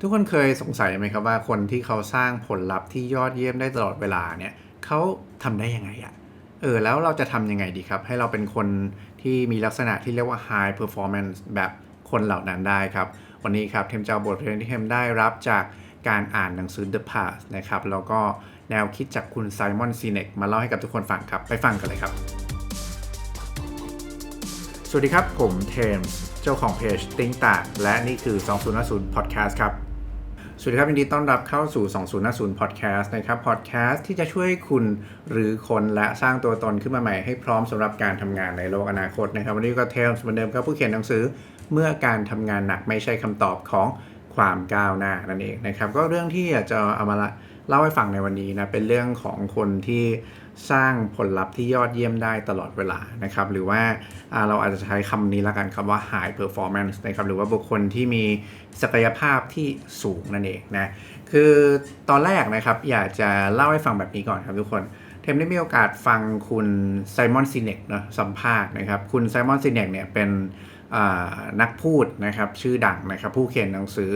ทุกคนเคยสงสัยไหมครับว่าคนที่เขาสร้างผลลัพธ์ที่ยอดเยี่ยมได้ตลอดเวลาเนี่ยเขาทำได้ยังไงอะเออแล้วเราจะทำยังไงดีครับ ให้เราเป็นคนที่มีลักษณะที่เรียกว่า high performance แบบคนเหล่านั้นได้ครับ วันนี้ครับเทมจะเอาบทเรียนที่เทมได้รับจากการอ่านหนังสือ The Past นะครับ แล้วก็แนวคิดจากคุณไซมอนซีเนกมาเล่าให้กับทุกคนฟังครับ ไปฟังกันเลยครับ สวัสดีครับ ผมเทมเจ้าของเพจติ้งต่างและนี่คือ 2050 Podcast ครับ สวัสดีครับยินดีต้อนรับเข้าสู่ 2050 Podcast นะครับ Podcast ที่จะช่วยคุณหรือคนและสร้างตัวตนขึ้นมาใหม่ให้พร้อมสำหรับการทำงานในโลกอนาคตนะครับ วันนี้ก็เทมส์เหมือนเดิมครับผู้เขียนหนังสือเมื่อการทำงานหนักไม่ใช่คำตอบของความก้าวหน้านั่นเองนะครับ ก็เรื่องที่จะเอามา เล่าให้ฟังในวันนี้นะเป็นเรื่องของคนที่สร้างผลลัพธ์ที่ยอดเยี่ยมได้ตลอดเวลานะครับ หรือว่าเราอาจจะใช้คำนี้ละกันคำว่า high performance นะครับหรือว่าบุคคลที่มีศักยภาพที่สูงนั่นเองนะคือตอนแรกนะครับอยากจะเล่าให้ฟังแบบนี้ก่อนครับทุกคนเทมได้มีโอกาสฟังคุณไซมอนซินเนกนะสัมภาษณ์นะครับ คุณไซมอนซินเนกเนี่ยเป็น นักพูดนะครับชื่อดังนะครับผู้เขียนหนังสือ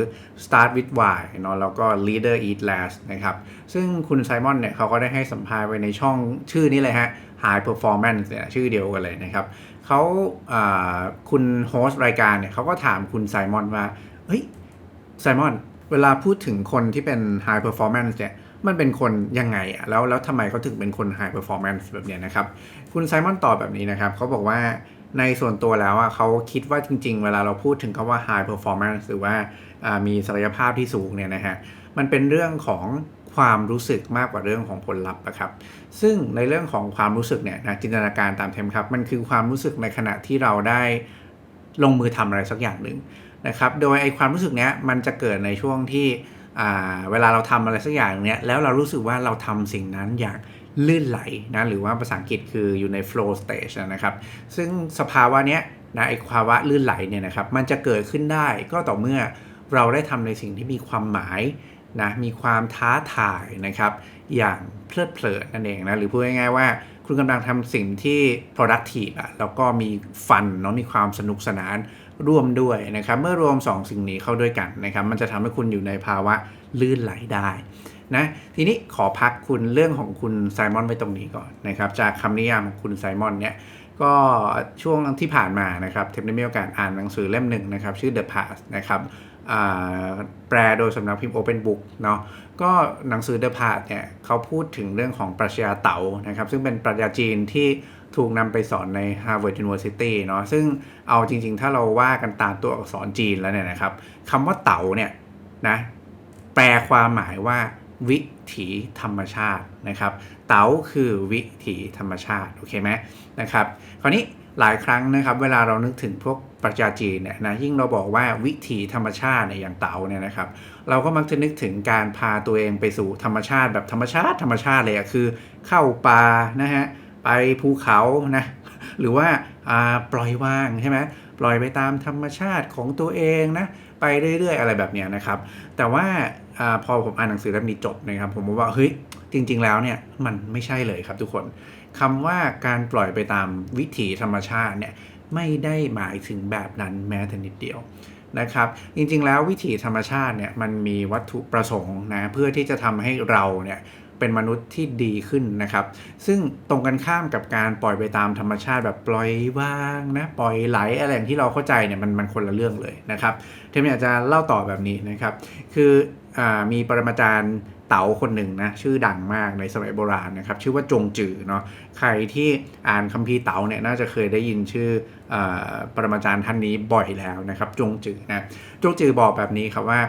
Start with Why เนาะแล้วก็ Leader Eat Last นะครับซึ่งคุณไซมอนเนี่ยเขาก็ได้ให้สัมภาษณ์ไว้ในช่องชื่อนี้เลยฮะ High Performance เนี่ยชื่อเดียวกันเลยนะครับเขาคุณโฮสต์รายการเนี่ยเขาก็ถามคุณไซมอนว่า เฮ้ยไซมอนเวลาพูดถึงคนที่เป็น High Performance เนี่ยมันเป็นคนยังไงอะแล้วแล้วทำไมเขาถึงเป็นคน High Performance แบบเนี้ยนะครับ คุณไซมอนตอบแบบนี้นะครับเขาบอกว่า ในส่วนตัวแล้วอะเขาคิดว่าจริง ๆ เวลาเราพูดถึงคาว่า high performance หรือว่ามีศักยภาพที่สูงเนี่ยนะฮะมันเป็นเรื่องของความรู้สึกมากกว่าเรื่องของผลลัพธ์นะครับ ซึ่งในเรื่องของความรู้สึกเนี่ยนะจินตนาการตามเทมครับ มันคือความรู้สึกในขณะที่เราได้ลงมือทำอะไรสักอย่างหนึ่งนะครับ โดยไอความรู้สึกเนี้ยมันจะเกิดในช่วงที่เวลาเราทำอะไรสักอย่างเนี้ยแล้วเรารู้สึกว่าเราทำสิ่งนั้นอย่าง ลื่นไหลนะหรือว่าภาษาอังกฤษคืออยู่ใน flow stage นะครับซึ่งสภาวะเนี้ยนะไอภาวะลื่นไหลเนี่ยนะครับมันจะเกิดขึ้นได้ก็ต่อเมื่อเราได้ทำในสิ่งที่มีความหมายนะมีความท้าทายนะครับอย่างเพลิดเพลินนั่นเองนะหรือพูดง่ายๆว่า คุณกำลังทำสิ่งที่ productive อะแล้วก็มีฟันเนาะมีความสนุกสนานร่วมด้วยนะครับเมื่อรวม 2 สิ่งนี้เข้าด้วยกันนะครับมันจะทำให้คุณอยู่ในภาวะลื่นไหลได้ นะทีนี้ขอพักคุณเรื่องของคุณไซมอนไว้ตรงนี้ก่อนนะครับจากคำนิยามของคุณไซมอนเนี่ยก็ช่วงที่ผ่านมานะครับเทมได้มีโอกาสอ่านหนังสือเล่มหนึ่งนะครับชื่อ The Past นะครับแปลโดยสำนักพิมพ์ Open Book เนาะก็หนังสือ The Past เนี่ยเขาพูดถึงเรื่องของปรัชญาเต๋านะครับซึ่งเป็นปรัชญาจีนที่ถูกนำไปสอนใน Harvard University เนาะซึ่งเอาจริง ๆ ถ้าเราว่ากันตามตัวอักษรจีนแล้วเนี่ยนะครับคำว่าเต๋าเนี่ยนะแปลความหมายว่า วิถีธรรมชาตินะครับ เต๋าคือวิถีธรรมชาติ โอเคไหมนะครับ คราวนี้หลายครั้งนะครับ เวลาเรานึกถึงพวกปรัชญาจีนเนี่ยนะยิ่งเราบอกว่าวิถีธรรมชาติเนี่ยอย่างเต๋าเนี่ยนะครับ เราก็มักจะนึกถึงการพาตัวเองไปสู่ธรรมชาติแบบธรรมชาติธรรมชาติเลยคือ เข้าป่านะฮะไปภูเขานะหรือว่าปล่อยว่างใช่ไหมปล่อยไปตามธรรมชาติของตัวเองนะไปเรื่อยๆ อะไรแบบนี้นะครับ แต่ว่า อพอผมอ่านหนังสือเล่มนี้จบนะครับ ผมบอกว่าเฮ้ยจริง ๆ แล้วเนี่ยมันไม่ใช่เลยครับทุกคนคำว่าการปล่อยไปตามวิถีธรรมชาติเนี่ยไม่ได้หมายถึงแบบนั้นแม้แต่นิดเดียวนะครับ จริงๆแล้ววิถีธรรมชาติเนี่ยมันมีวัตถุประสงค์นะเพื่อที่จะทำให้เราเนี่ยเป็นมนุษย์ที่ดีขึ้นนะครับ ซึ่งตรงกันข้ามกับการปล่อยไปตามธรรมชาติแบบปล่อยว่างนะปล่อยไหลอะไรอย่างที่เราเข้าใจเนี่ยมันมันคนละเรื่องเลยนะครับเทมอยากจะเล่าต่อแบบนี้นะครับ คืออ มีปรมาจารย์เต๋าคนหนึ่งนะชื่อดังมากในสมัยโบราณนะครับชื่อว่าจงจือเนาะใครที่อ่านคัมภีร์เต๋าเนี่ยน่าจะเคยได้ยินชื่ออปรมาจารย์ท่านนี้บ่อยแล้วนะครับจงจือนะจงจือบอกแบบนี้ครับว่า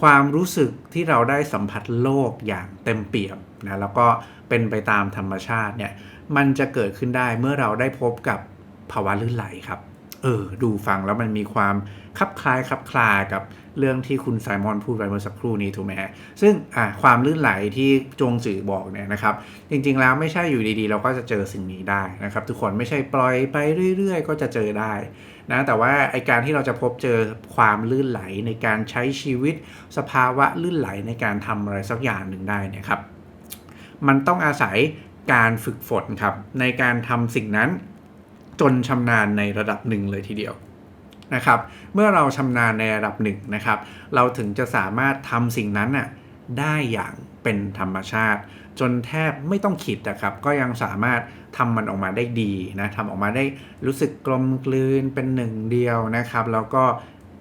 ความรู้สึกที่เราได้สัมผัสโลกอย่างเต็มเปี่ยมนะแล้วก็เป็นไปตามธรรมชาติเนี่ยมันจะเกิดขึ้นได้เมื่อเราได้พบกับภาวะลื่นไหลครับ เออ ดูฟังแล้วมันมีความคลับคล้ายคลับคลากับเรื่องที่คุณไซมอนพูดไปเมื่อสักครู่นี้ถูกไหมฮะซึ่งความลื่นไหลที่จงจือบอกเนี่ยนะครับ จริงๆแล้วไม่ใช่อยู่ดีๆ เราก็จะเจอสิ่งนี้ได้นะครับ ทุกคนไม่ใช่ปล่อยไปเรื่อยๆ ก็จะเจอได้นะแต่ว่าไอการที่เราจะพบเจอความลื่นไหลในการใช้ชีวิต สภาวะลื่นไหลในการทำอะไรสักอย่างหนึ่งได้เนี่ยครับ มันต้องอาศัยการฝึกฝนครับในการทำสิ่งนั้น จนชำนาญในระดับหนึ่งเลยทีเดียวนะครับ เมื่อเราชำนาญในระดับหนึ่งนะครับ เราถึงจะสามารถทำสิ่งนั้นน่ะได้อย่างเป็นธรรมชาติ จนแทบไม่ต้องคิดนะครับ ก็ยังสามารถทำมันออกมาได้ดีนะทำออกมาได้รู้สึกกลมกลืนเป็นหนึ่งเดียวนะครับ แล้วก็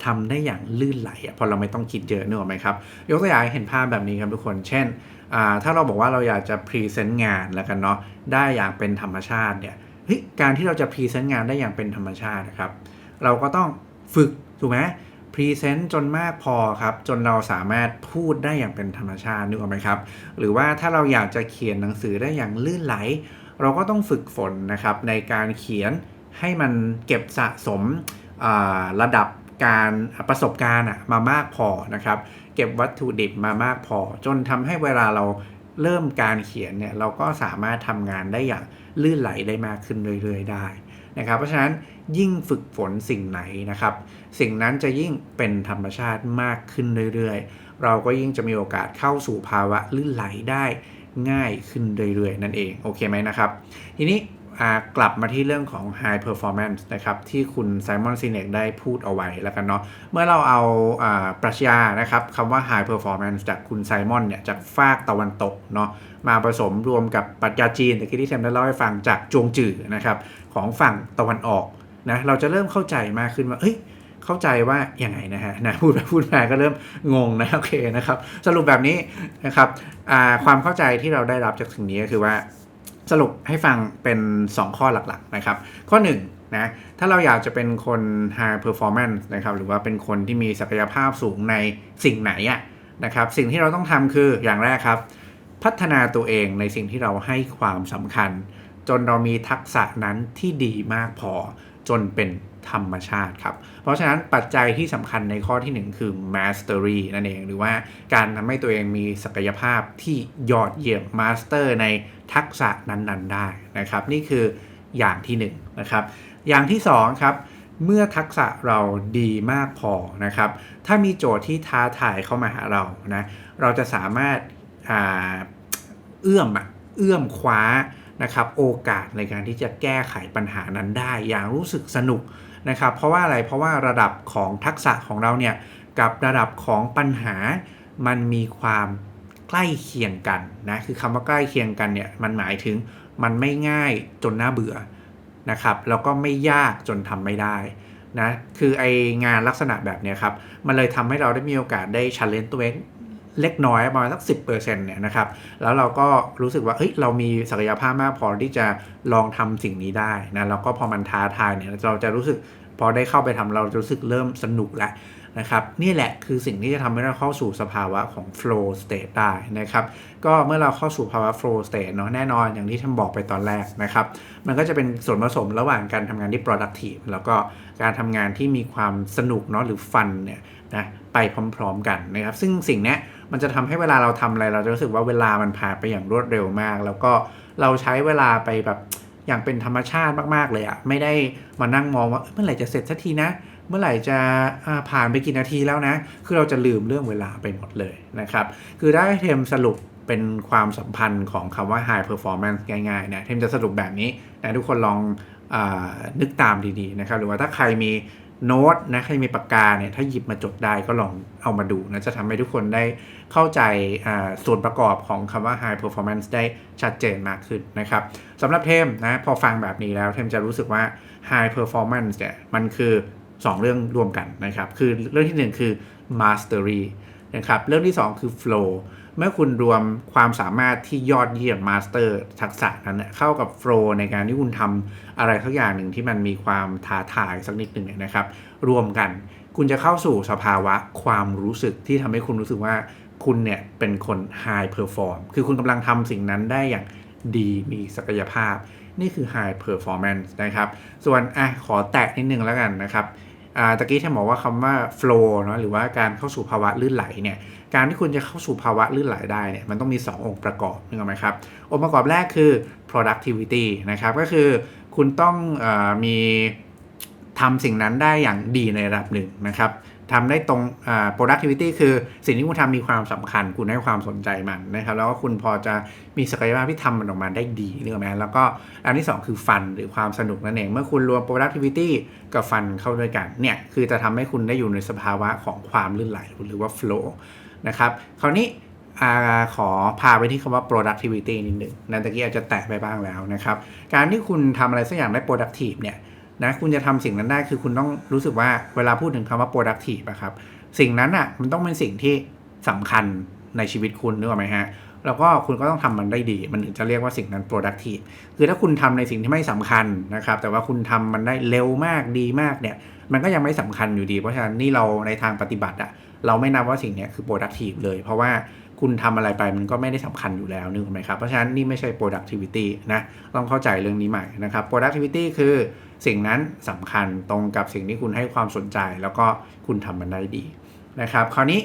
ทำได้อย่างลื่นไหลพอเราไม่ต้องคิดเยอะนึกออกไหมครับ ยกตัวอย่างเห็นภาพแบบนี้ครับทุกคน เช่น ถ้าเราบอกว่าเราอยากจะพรีเซนต์งานแล้วกันเนาะได้อย่างเป็นธรรมชาติเนี่ย เฮ้ยการที่เราจะพรีเซนต์งานได้อย่างเป็นธรรมชาตินะครับ เราก็ต้องฝึกถูกไหมพรีเซนต์จนมากพอครับ จนเราสามารถพูดได้อย่างเป็นธรรมชาตินึกออกไหมครับ หรือว่าถ้าเราอยากจะเขียนหนังสือได้อย่างลื่นไหล เราก็ต้องฝึกฝนนะครับ ในการเขียนให้มันเก็บสะสมระดับการประสบการณ์มามากพอนะครับ เก็บวัตถุดิบมามากพอ จนทำให้เวลาเรา เริ่มการเขียนเนี่ยเราก็สามารถทำงานได้อย่างลื่นไหลได้มากขึ้นเรื่อยๆได้นะครับเพราะฉะนั้นยิ่งฝึกฝนสิ่งไหนนะครับ สิ่งนั้นจะยิ่งเป็นธรรมชาติมากขึ้นเรื่อยๆ เราก็ยิ่งจะมีโอกาสเข้าสู่ภาวะลื่นไหลได้ง่ายขึ้นเรื่อยๆ นั่นเองโอเคไหมนะครับ ทีนี้ กลับมาที่เรื่องของ High Performance นะครับที่คุณไซมอนซีเนกได้พูดเอาไว้แล้วกันเนาะเมื่อเราเอาปรัชญานะครับคำว่า High Performance จากคุณไซมอนเนี่ยจากฝากตะวันตกเนาะมาผสมรวมกับปรัชญาจีนแต่ที่ที่แซมได้เล่าให้ฟังจากจวงจื่อนะครับของฝั่งตะวันออกนะเราจะเริ่มเข้าใจมากขึ้นว่าเอ้ยเข้าใจว่าอย่างไงนะฮะนะพูดไปพูดมาก็เริ่มงงนะโอเคนะครับ สรุปแบบนี้นะครับความเข้าใจที่เราได้รับจากสิ่งนี้ก็คือว่า สรุปให้ฟังเป็น 2 ข้อหลักๆนะครับ ข้อ1นะถ้าเราอยากจะเป็นคน high performance นะครับหรือว่าเป็นคนที่มีศักยภาพสูงในสิ่งไหนอะนะครับสิ่งที่เราต้องทำคืออย่างแรกครับ พัฒนาตัวเองในสิ่งที่เราให้ความสำคัญ จนเรามีทักษะนั้นที่ดีมากพอจนเป็น ธรรมชาติครับ เพราะฉะนั้นปัจจัยที่สำคัญในข้อที่ 1 คือ mastery นั่นเอง หรือว่าการทำให้ตัวเองมีศักยภาพที่ยอดเยี่ยม master ในทักษะนั้นๆ ได้นะครับ นี่คืออย่างที่1นนะครับ อย่างที่2ครับเมื่อทักษะเราดีมากพอนะครับ ถ้ามีโจทย์ที่ท้าทายเข้ามาหาเรานะ เราจะสามารถเอื้อมเอื้อมคว้านะครับโอกาสในการที่จะแก้ไขปัญหานั้นได้ อย่างรู้สึกสนุก นะครับ เพราะว่าอะไรเพราะว่าระดับของทักษะของเราเนี่ยกับระดับของปัญหามันมีความใกล้เคียงกันนะคือคำว่าใกล้เคียงกันเนี่ยมันหมายถึงมันไม่ง่ายจนน่าเบื่อนะครับแล้วก็ไม่ยากจนทำไม่ได้นะคือไองานลักษณะแบบนี้ครับมันเลยทำให้เราได้มีโอกาสได้ชันเลนตัวเองเล็กน้อยประมาณสักสิเนี่ยนะครับแล้วเราก็รู้สึกว่าเฮ้ยเรามีศักยภาพมากพอที่จะลองทำสิ่งนี้ได้นะแล้วก็พอมันท้าทายเนี่ยเราจะรู้สึก พอได้เข้าไปทำเราจะรู้สึกเริ่มสนุกแล้วนะครับนี่แหละคือสิ่งที่จะทำให้เราเข้าสู่สภาวะของ flow state ได้นะครับ ก็เมื่อเราเข้าสู่ภาวะ flow state เนาะแน่นอนอย่างที่ท่านบอกไปตอนแรกนะครับ มันก็จะเป็นส่วนผสมระหว่างการทำงานที่ productive แล้วก็การทำงานที่มีความสนุกเนาะหรือฟันเนี่ยนะไปพร้อมๆกันนะครับ ซึ่งสิ่งนี้มันจะทำให้เวลาเราทำอะไร เราจะรู้สึกว่าเวลามันผ่านไปอย่างรวดเร็วมาก แล้วก็เราใช้เวลาไปแบบ อย่างเป็นธรรมชาติมากๆเลยอะไม่ได้มานั่งมองว่าเมื่อไหร่จะเสร็จสักทีนะ เมื่อไหร่จะผ่านไปกี่นาทีแล้วนะ คือเราจะลืมเรื่องเวลาไปหมดเลยนะครับ คือได้เทมสรุปเป็นความสัมพันธ์ของคำว่า high performance ง่ายๆนะเทมจะสรุปแบบนี้นะทุกคนลองอนึกตามดีๆนะครับ หรือว่าถ้าใครมี โน้ตนะใครมีปากกาเนี่ยถ้าหยิบมาจดได้ก็ลองเอามาดูนะจะทำให้ทุกคนได้เข้าใจส่วนประกอบของคำว่า high performance ได้ชัดเจนมากขึ้นนะครับสำหรับเทมนะพอฟังแบบนี้แล้วเทมจะรู้สึกว่า high performance เนี่ยมันคือ 2 เรื่องรวมกันนะครับ คือเรื่องที่ 1 คือ mastery นะครับเรื่องที่ 2 คือ flow เมื่อคุณรวมความสามารถที่ยอดเยี่ยมมาสเตอร์ทักษะนั้นเข้ากับโฟล์ในการที่คุณทำอะไรสักอย่างหนึ่งที่มันมีความท้าทายสักนิดหนึ่งนะครับ รวมกันคุณจะเข้าสู่สภาวะความรู้สึกที่ทำให้คุณรู้สึกว่าคุณเนี่ยเป็นคนไฮเพอร์ฟอร์มคือคุณกำลังทำสิ่งนั้นได้อย่างดีมีศักยภาพ นี่คือ High Performance นะครับ ส่วนอะขอแตะนิดนึงแล้วกันนะครับ ตะกี้ที่บอกว่าคำว่า flow เนาะหรือว่าการเข้าสู่ภาวะลื่นไหลเนี่ยการที่คุณจะเข้าสู่ภาวะลื่นไหลได้เนี่ยมันต้องมี 2 องค์ประกอบนึกออกไหมครับองค์ประกอบแรกคือ productivity นะครับก็คือคุณต้องอมีทำสิ่งนั้นได้อย่างดีในระดับหนึ่งนะครับ ทำได้ตรง productivity คือสิ่งที่คุณทำมีความสำคัญ คุณให้ความสนใจมันนะครับ แล้วก็คุณพอจะมีศักยภาพที่ทำมันออกมาได้ดีนึกออกไหมแล้วก็อันที่ 2 คือฟันหรือความสนุกนั่นเอง เมื่อคุณรวม productivity กับฟันเข้าด้วยกัน เนี่ย คือจะทำให้คุณได้อยู่ในสภาวะของความลื่นไหลหรือว่า flow นะครับ คราวนี้อขอพาไปที่คำว่า productivity นิดหนึ่งนั่นตะกี้อาจจะแตะไปบ้างแล้วนะครับ การที่คุณทำอะไรสักอย่างได้ productive เนี่ย นะคุณจะทำสิ่งนั้นได้คือคุณต้องรู้สึกว่าเวลาพูดถึงคำว่า productive อะครับ สิ่งนั้นอะมันต้องเป็นสิ่งที่สำคัญในชีวิตคุณนึกออกไหมฮะแล้วก็คุณก็ต้องทำมันได้ดี มันถึงจะเรียกว่าสิ่งนั้น productive คือถ้าคุณทำในสิ่งที่ไม่สำคัญนะครับ แต่ว่าคุณทำมันได้เร็วมากดีมากเนี่ย มันก็ยังไม่สำคัญอยู่ดี เพราะฉะนั้นนี่เราในทางปฏิบัติอะเราไม่นับว่าสิ่งนี้คือ productive เลย เพราะว่า คุณทำอะไรไปมันก็ไม่ได้สำคัญอยู่แล้วนึกไหมครับ เพราะฉะนั้นนี่ไม่ใช่ productivity นะต้องเข้าใจเรื่องนี้ใหม่นะครับ productivity คือสิ่งนั้นสำคัญตรงกับสิ่งที่คุณให้ความสนใจ แล้วก็คุณทำมันได้ดีนะครับ คราวนี้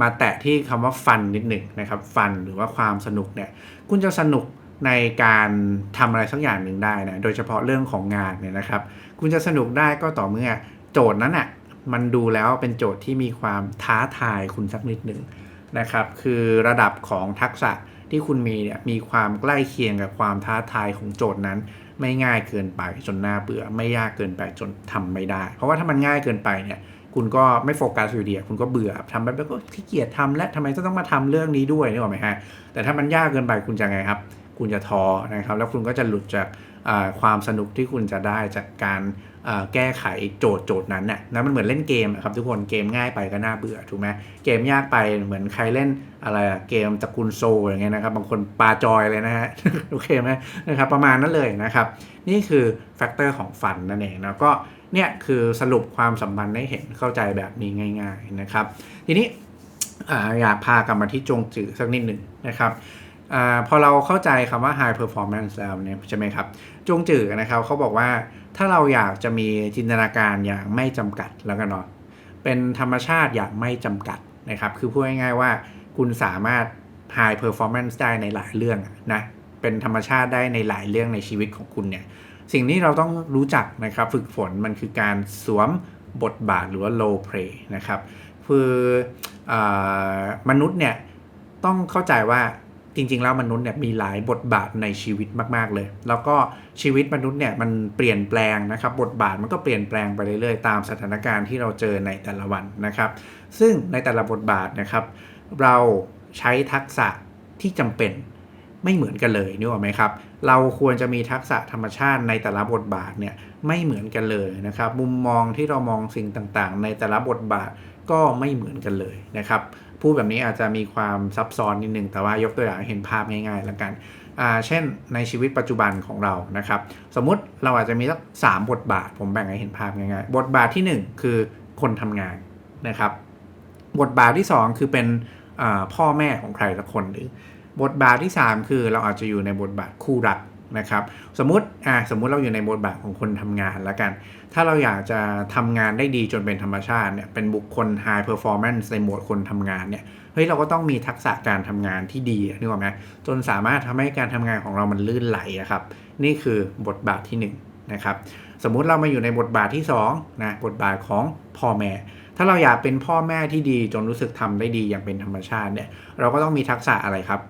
มาแตะที่คำว่าฟันนิดหนึ่งนะครับฟันหรือว่าความสนุกเนี่ยคุณจะสนุกในการทำอะไรสักอย่างหนึ่งได้นะโดยเฉพาะเรื่องของงานเนี่ยนะครับ คุณจะสนุกได้ก็ต่อเมื่อโจทย์นั้นอะมันดูแล้วเป็นโจทย์ที่มีความท้าทายคุณสักนิดหนึ่ง นะครับคือระดับของทักษะที่คุณมีเนี่ยมีความใกล้เคียงกับความท้าทายของโจทย์นั้น ไม่ง่ายเกินไปจนน่าเบื่อไม่ยากเกินไปจนทำไม่ได้ เพราะว่าถ้ามันง่ายเกินไปเนี่ยคุณก็ไม่โฟกัสอยู่ดีคุณก็เบื่อทำไปแล้วก็ขี้เกียจทำและทำไมต้องมาทำเรื่องนี้ด้วยนี่หรอไหมฮะแต่ถ้ามันยากเกินไปคุณจะไงครับ คุณจะท้อนะครับ แล้วคุณก็จะหลุดจากความสนุกที่คุณจะได้จากการ แก้ไขโจทย์โจทย์นั้นน่ะนะมันเหมือนเล่นเกมครับทุกคนเกมง่ายไปก็น่าเบื่อถูกไหมเกมยากไปเหมือนใครเล่นอะไรเกมตระกูลโซอย่างเงี้ยนะครับบางคนปาจอยเลยนะฮะโอเคไหมนะครับประมาณนั้นเลยนะครับนี่คือแฟกเตอร์ของฟันนั่นเองนะก็เนี่ยคือสรุปความสัมพันธ์ให้เห็นเข้าใจแบบนี้ง่าย ๆนะครับ ทีนี้อยากพากลับมาที่จงจือสักนิดหนึ่งนะครับ อพอเราเข้าใจคำว่า high performance แล้วเนี่ยใช่ไหมครับจงจือนะครับเขาบอกว่าถ้าเราอยากจะมีจินตนาการอย่างไม่จำกัดแล้วกันเนาะเป็นธรรมชาติอย่างไม่จำกัดนะครับ คือพูดง่ายๆว่าคุณสามารถ high performance ได้ในหลายเรื่องนะเป็นธรรมชาติได้ในหลายเรื่องในชีวิตของคุณเนี่ยสิ่งที่เราต้องรู้จักนะครับฝึกฝนมันคือการสวมบทบาทหรือว่า role play นะครับคืออมนุษย์เนี่ยต้องเข้าใจว่า จริง ๆ แล้วมนุษย์เนี่ยมีหลายบทบาทในชีวิตมาก ๆ เลย แล้วก็ชีวิตมนุษย์เนี่ยมันเปลี่ยนแปลงนะครับ บทบาทมันก็เปลี่ยนแปลงไปเรื่อยๆ ตามสถานการณ์ที่เราเจอในแต่ละวันนะครับ ซึ่งในแต่ละบทบาทนะครับ เราใช้ทักษะที่จำเป็นไม่เหมือนกันเลยนึกออกไหมครับ เราควรจะมีทักษะธรรมชาติในแต่ละบทบาทเนี่ยไม่เหมือนกันเลยนะครับ มุมมองที่เรามองสิ่งต่างๆ ในแต่ละบทบาทก็ไม่เหมือนกันเลยนะครับ พูดแบบนี้อาจจะมีความซับซ้อนนิดนึงแต่ว่ายกตัวอย่างเห็นภาพง่ายๆแล้วกันเช่นในชีวิตปัจจุบันของเรานะครับ สมมุติเราอาจจะมีสักสามบทบาท ผมแบ่งให้เห็นภาพง่ายๆ บทบาทที่ 1 คือคนทำงานนะครับ บทบาทที่ 2 คือเป็นพ่อแม่ของใครสักคนหรือ บทบาทที่ 3 คือเราอาจจะอยู่ในบทบาทคู่รัก นะครับสมมติอ่าสมมติเราอยู่ในบทบาทของคนทำงานแล้วกัน ถ้าเราอยากจะทำงานได้ดีจนเป็นธรรมชาติเนี่ยเป็นบุคคล high performance ในโหมดคนทำงานเนี่ยเฮ้ยเราก็ต้องมีทักษะการทำงานที่ดีนึกออกไหมจนสามารถทำให้การทำงานของเรามันลื่นไหลครับนี่คือบทบาทที่1นนะครับสมมุติเรามาอยู่ในบทบาทที่2นะบทบาทของพ่อแม่ ถ้าเราอยากเป็นพ่อแม่ที่ดีจนรู้สึกทำได้ดีอย่างเป็นธรรมชาติเนี่ยเราก็ต้องมีทักษะอะไรครับ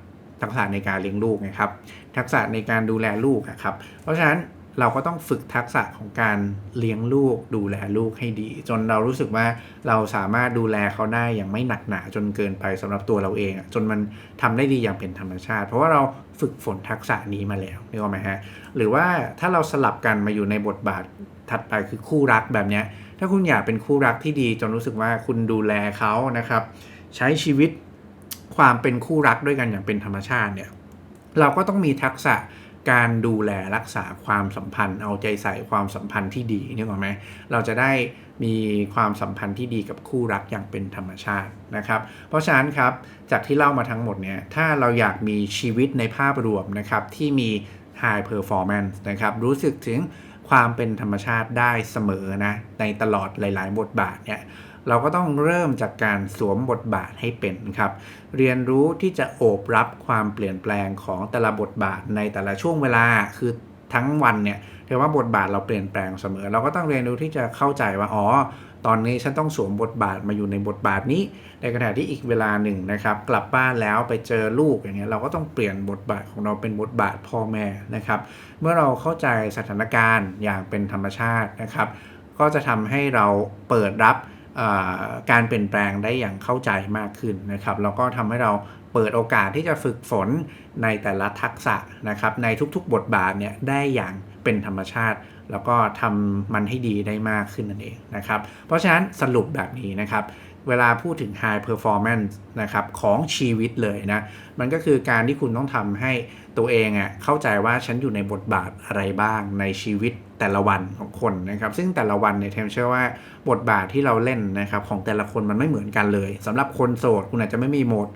ทักษะในการเลี้ยงลูกนะครับ ทักษะในการดูแลลูกครับ เพราะฉะนั้นเราก็ต้องฝึกทักษะของการเลี้ยงลูกดูแลลูกให้ดี จนเรารู้สึกว่าเราสามารถดูแลเขาได้อย่างไม่หนักหนาจนเกินไปสำหรับตัวเราเอง จนมันทำได้ดีอย่างเป็นธรรมชาติ เพราะว่าเราฝึกฝนทักษะนี้มาแล้วนี่ก็ไหมฮะหรือว่าถ้าเราสลับกันมาอยู่ในบทบาทถัดไปคือคู่รักแบบนี้ถ้าคุณอยากเป็นคู่รักที่ดี จนรู้สึกว่าคุณดูแลเขานะครับ ใช้ชีวิตความเป็นคู่รักด้วยกันอย่างเป็นธรรมชาติเนี่ย เราก็ต้องมีทักษะการดูแลรักษาความสัมพันธ์ เอาใจใส่ความสัมพันธ์ที่ดีนี่หรอไหมเราจะได้มีความสัมพันธ์ที่ดีกับคู่รักอย่างเป็นธรรมชาตินะครับ เพราะฉะนั้นครับจากที่เล่ามาทั้งหมดเนี่ยถ้าเราอยากมีชีวิตในภาพรวมนะครับที่มี high performance นะครับรู้สึกถึงความเป็นธรรมชาติได้เสมอนะในตลอดหลาย ๆ บทบาทเนี่ย เราก็ต้องเริ่มจากการสวมบทบาทให้เป็นครับ เรียนรู้ที่จะโอบรับความเปลี่ยนแปลงของแต่ละบทบาทในแต่ละช่วงเวลาคือทั้งวันเนี่ยเรียกว่าบทบาทเราเปลี่ยนแปลงเสมอ เราก็ต้องเรียนรู้ที่จะเข้าใจว่าอ๋อตอนนี้ฉันต้องสวมบทบาทมาอยู่ในบทบาทนี้ ในขณะที่อีกเวลาหนึ่งนะครับกลับบ้านแล้วไปเจอลูกอย่างเงี้ยเราก็ต้องเปลี่ยนบทบาทของเราเป็นบทบาทพ่อแม่นะครับ เมื่อเราเข้าใจสถานการณ์อย่างเป็นธรรมชาตินะครับ ก็จะทำให้เราเปิดรับ การเปลี่ยนแปลงได้อย่างเข้าใจมากขึ้นนะครับแล้วก็ทำให้เราเปิดโอกาสที่จะฝึกฝนในแต่ละทักษะนะครับในทุกๆบทบาทเนี่ยได้อย่างเป็นธรรมชาติ แล้วก็ทำมันให้ดีได้มากขึ้นนั่นเองนะครับเพราะฉะนั้นสรุปแบบนี้นะครับ เวลาพูดถึง high performance นะครับของชีวิตเลยนะ มันก็คือการที่คุณต้องทำให้ตัวเองอะ่ะเข้าใจว่าฉันอยู่ในบทบาทอะไรบ้างในชีวิตแต่ละวันของคนนะครับ ซึ่งแต่ละวันเนี่ยเทมเชื่อว่าบทบาทที่เราเล่นนะครับของแต่ละคนมันไม่เหมือนกันเลยสำหรับคนโสดคุณอาจจะไม่มีโหมด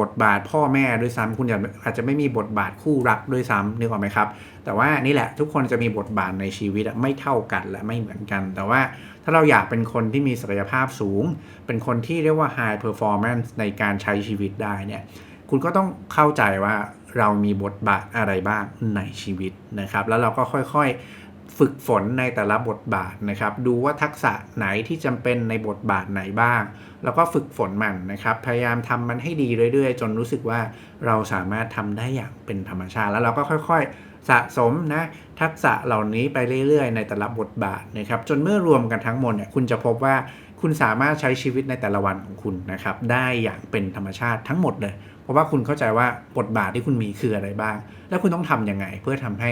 บทบาทพ่อแม่ด้วยซ้ำคุณอาจจะไม่มีบทบาทคู่รักด้วยซ้ำนึกออกไหมครับ แต่ว่านี่แหละทุกคนจะมีบทบาทในชีวิตไม่เท่ากันและไม่เหมือนกัน แต่ว่าถ้าเราอยากเป็นคนที่มีศักยภาพสูง เป็นคนที่เรียกว่า high performance ในการใช้ชีวิตได้เนี่ยคุณก็ต้องเข้าใจว่าเรามีบทบาทอะไรบ้างในชีวิตนะครับ แล้วเราก็ค่อยๆ ฝึกฝนในแต่ละบทบาทนะครับ ดูว่าทักษะไหนที่จำเป็นในบทบาทไหนบ้าง แล้วก็ฝึกฝนมันนะครับ พยายามทำมันให้ดีเรื่อยๆ จนรู้สึกว่าเราสามารถทำได้อย่างเป็นธรรมชาติ แล้วเราก็ค่อยๆ สะสมนะทักษะเหล่านี้ไปเรื่อยๆ ในแต่ละบทบาทนะครับ จนเมื่อรวมกันทั้งหมดเนี่ยคุณจะพบว่าคุณสามารถใช้ชีวิตในแต่ละวันของคุณนะครับ ได้อย่างเป็นธรรมชาติทั้งหมดเลย เพราะว่าคุณเข้าใจว่าบทบาทที่คุณมีคืออะไรบ้าง แล้วคุณต้องทํำยังไง เพื่อทำให้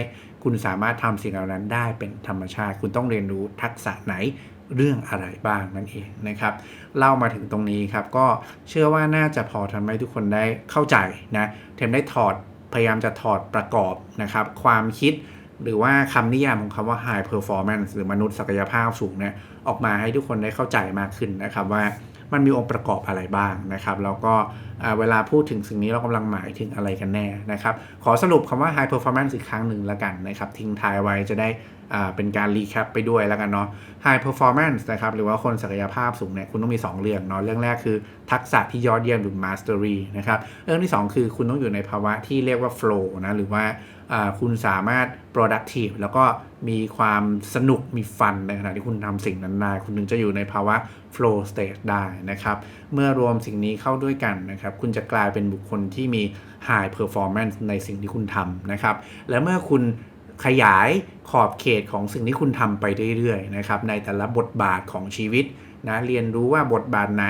คุณสามารถทำสิ่งเหล่านั้นได้เป็นธรรมชาติ คุณต้องเรียนรู้ทักษะไหนเรื่องอะไรบ้างนั่นเองนะครับ เล่ามาถึงตรงนี้ครับ ก็เชื่อว่าน่าจะพอทำให้ทุกคนได้เข้าใจนะเทมได้ถอดพยายามจะถอดประกอบนะครับ ความคิดหรือว่าคำนิยามของคำว่า high performance หรือมนุษย์ศักยภาพสูงเนี่ยออกมาให้ทุกคนได้เข้าใจมากขึ้นนะครับว่า มันมีองค์ประกอบอะไรบ้างนะครับแล้วก็เวลาพูดถึงสิ่งนี้เรากำลังหมายถึงอะไรกันแน่นะครับ ขอสรุปคำว่า high performance อีกครั้งหนึ่งแล้วกันนะครับทิ้งท้ายไว้จะได้เป็นการรีแคปไปด้วยแล้วกันเนาะ high performance นะครับหรือว่าคนศักยภาพสูงเนี่ยคุณต้องมี 2 เรื่องเนาะเรื่องแรกคือทักษะที่ยอดเยี่ยมหรือ mastery นะครับเรื่องที่ 2 คือคุณต้องอยู่ในภาวะที่เรียกว่า flow นะหรือว่าคุณสามารถ productive แล้วก็ มีความสนุกมีฟันในขณะที่คุณทำสิ่งนั้นได้คุณถึงจะอยู่ในภาวะ flow state ได้นะครับ เมื่อรวมสิ่งนี้เข้าด้วยกันนะครับ คุณจะกลายเป็นบุคคลที่มี high performance ในสิ่งที่คุณทำนะครับ และเมื่อคุณขยายขอบเขตของสิ่งที่คุณทำไปเรื่อยๆนะครับ ในแต่ละบทบาทของชีวิตนะเรียนรู้ว่าบทบาทไหน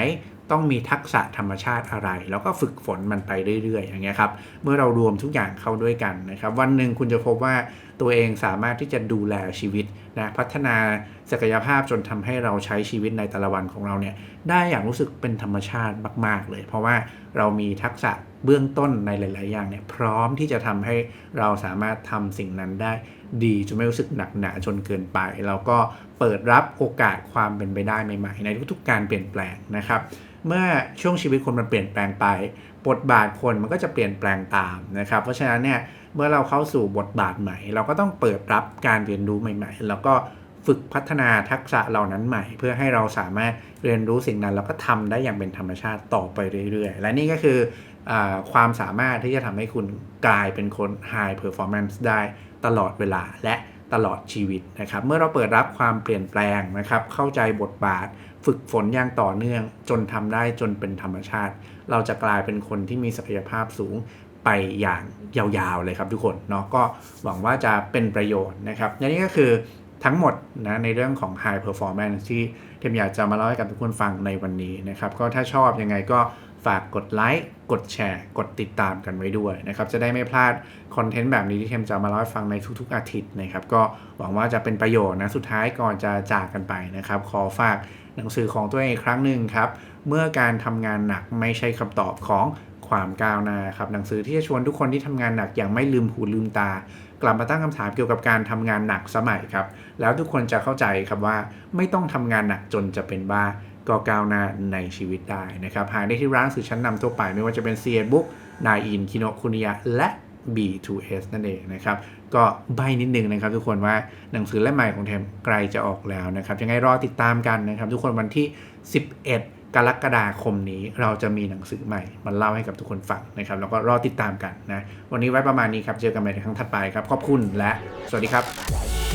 ต้องมีทักษะธรรมชาติอะไร แล้วก็ฝึกฝนมันไปเรื่อยๆ อย่างเงี้ยครับ เมื่อเรารวมทุกอย่างเข้าด้วยกันนะครับ วันหนึ่งคุณจะพบว่า ตัวเองสามารถที่จะดูแลชีวิตนะพัฒนาศักยภาพจนทำให้เราใช้ชีวิตในแต่ละวันของเราเนี่ยได้อย่างรู้สึกเป็นธรรมชาติมาก ๆ เลย เพราะว่าเรามีทักษะเบื้องต้นในหลาย ๆ อย่างเนี่ยพร้อมที่จะทำให้เราสามารถทำสิ่งนั้นได้ดีจนไม่รู้สึกหนักหนาจนเกินไป แล้วก็ เปิดรับโอกาสความเป็นไปได้ใหม่ๆ ในทุกๆการเปลี่ยนแปลงนะครับ เมื่อช่วงชีวิตคนมันเปลี่ยนแปลงไป บทบาทคนมันก็จะเปลี่ยนแปลงตามนะครับ เพราะฉะนั้นเนี่ยเมื่อเราเข้าสู่บทบาทใหม่ เราก็ต้องเปิดรับการเรียนรู้ใหม่ ๆ แล้วก็ฝึกพัฒนาทักษะเหล่านั้นใหม่ เพื่อให้เราสามารถเรียนรู้สิ่งนั้น แล้วก็ทำได้อย่างเป็นธรรมชาติต่อไปเรื่อยๆ และนี่ก็คืออความสามารถที่จะทำให้คุณกลายเป็นคน high performance ได้ตลอดเวลาและ ตลอดชีวิตนะครับ เมื่อเราเปิดรับความเปลี่ยนแปลงนะครับ เข้าใจบทบาท ฝึกฝนอย่างต่อเนื่อง จนทำได้จนเป็นธรรมชาติ เราจะกลายเป็นคนที่มีศักยภาพสูงไปอย่างยาวๆเลยครับทุกคนเนาะก็หวังว่าจะเป็นประโยชน์นะครับนี่ก็คือทั้งหมดนะในเรื่องของ High Performance ที่เทมอยากจะมาเล่าให้กับทุกคนฟังในวันนี้นะครับ ก็ถ้าชอบยังไงก็ ฝากกดไลค์ กดแชร์ กดติดตามกันไว้ด้วยนะครับ จะได้ไม่พลาดคอนเทนต์แบบนี้ที่เทมจะมาเล่าให้ฟังในทุกๆอาทิตย์นะครับ ก็หวังว่าจะเป็นประโยชน์นะ สุดท้ายก่อนจะจากกันไปนะครับ ขอฝากหนังสือของตัวเองอีกครั้งหนึ่งครับ เมื่อการทำงานหนักไม่ใช่คำตอบของความก้าวหน้าครับ หนังสือที่จะชวนทุกคนที่ทำงานหนักอย่างไม่ลืมหูลืมตา กลับมาตั้งคำถามเกี่ยวกับการทำงานหนักสมัยครับ แล้วทุกคนจะเข้าใจครับว่าไม่ต้องทำงานหนักจนจะเป็นบ้า ก็ก้าวหน้าในชีวิตได้นะครับ หาได้ที่ร้านสื่อชั้นนำทั่วไปไม่ว่าจะเป็น c ียบุ๊กนายอินคิโนคุนิยะและ B2S นั่นเองนะครับ ก็ใบนิดนึงนะครับทุกคนว่าหนังสือเล่มใหม่ของเทมไกลจะออกแล้วนะครับ ยังไงรอติดตามกันนะครับ ทุกคนวันที่ 11 กรกฎาคมนี้เราจะมีหนังสือใหม่มาเล่าให้กับทุกคนฟังนะครับ แล้วก็รอติดตามกันนะ วันนี้ไว้ประมาณนี้ครับ เจอกันใหม่ในครั้งถัดไปครับ ขอบคุณและสวัสดีครับ